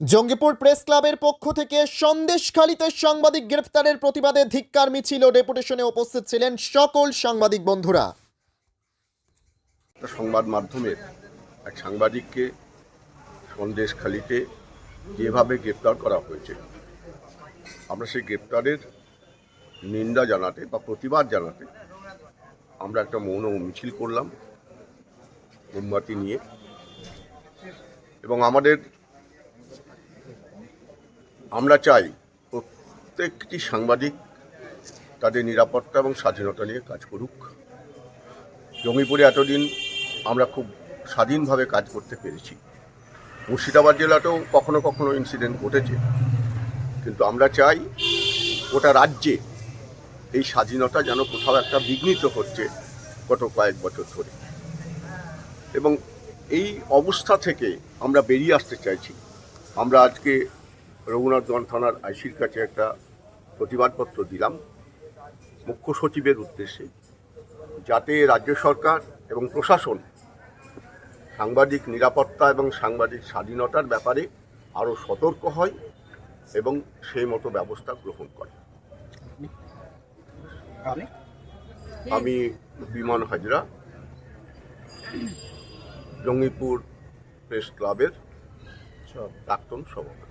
Jangipur press ক্লাবের পক্ষ থেকে সন্দেশখালীতে সাংবাদিক গ্রেফতারের প্রতিবাদে ধিক্কার মিছিল ও ডেপুটেশনে উপস্থিত ছিলেন সকল সাংবাদিক বন্ধুরা। সংবাদ মাধ্যমের এক সাংবাদিককে সন্দেশখালিতে যেভাবে গ্রেপ্তার করা হয়েছে, আমরা সেই গ্রেপ্তারের নিন্দা জানাতে বা প্রতিবাদ জানাতে আমরা একটা মৌন মিছিল করলাম, মোমবাতি নিয়ে। এবং আমাদের আমরা চাই প্রত্যেকটি সাংবাদিক তাদের নিরাপত্তা এবং স্বাধীনতা নিয়ে কাজ করুক। জঙ্গিপুরে এতদিন আমরা খুব স্বাধীনভাবে কাজ করতে পেরেছি। মুর্শিদাবাদ জেলাতেও কখনো কখনো ইনসিডেন্ট ঘটেছে। কিন্তু আমরা চাই গোটা রাজ্যে এই স্বাধীনতা যেন কোথাও একটা বিঘ্নিত হচ্ছে গত কয়েক বছর ধরে। এবং এই অবস্থা থেকে আমরা বেরিয়ে আসতে চাইছি। আমরা আজকে রঘুনাথগঞ্জ থানার আইসির কাছে একটা প্রতিবাদপত্র দিলাম মুখ্য সচিবের উদ্দেশ্যে যাতে রাজ্য সরকার এবং প্রশাসন সাংবাদিক নিরাপত্তা এবং সাংবাদিক স্বাধীনতার ব্যাপারে আরও সতর্ক হয় এবং সেই মতো ব্যবস্থা গ্রহণ করে। আমি বিমান হাজরা জঙ্গিপুর প্রেস ক্লাবের প্রাক্তন সভাপতি।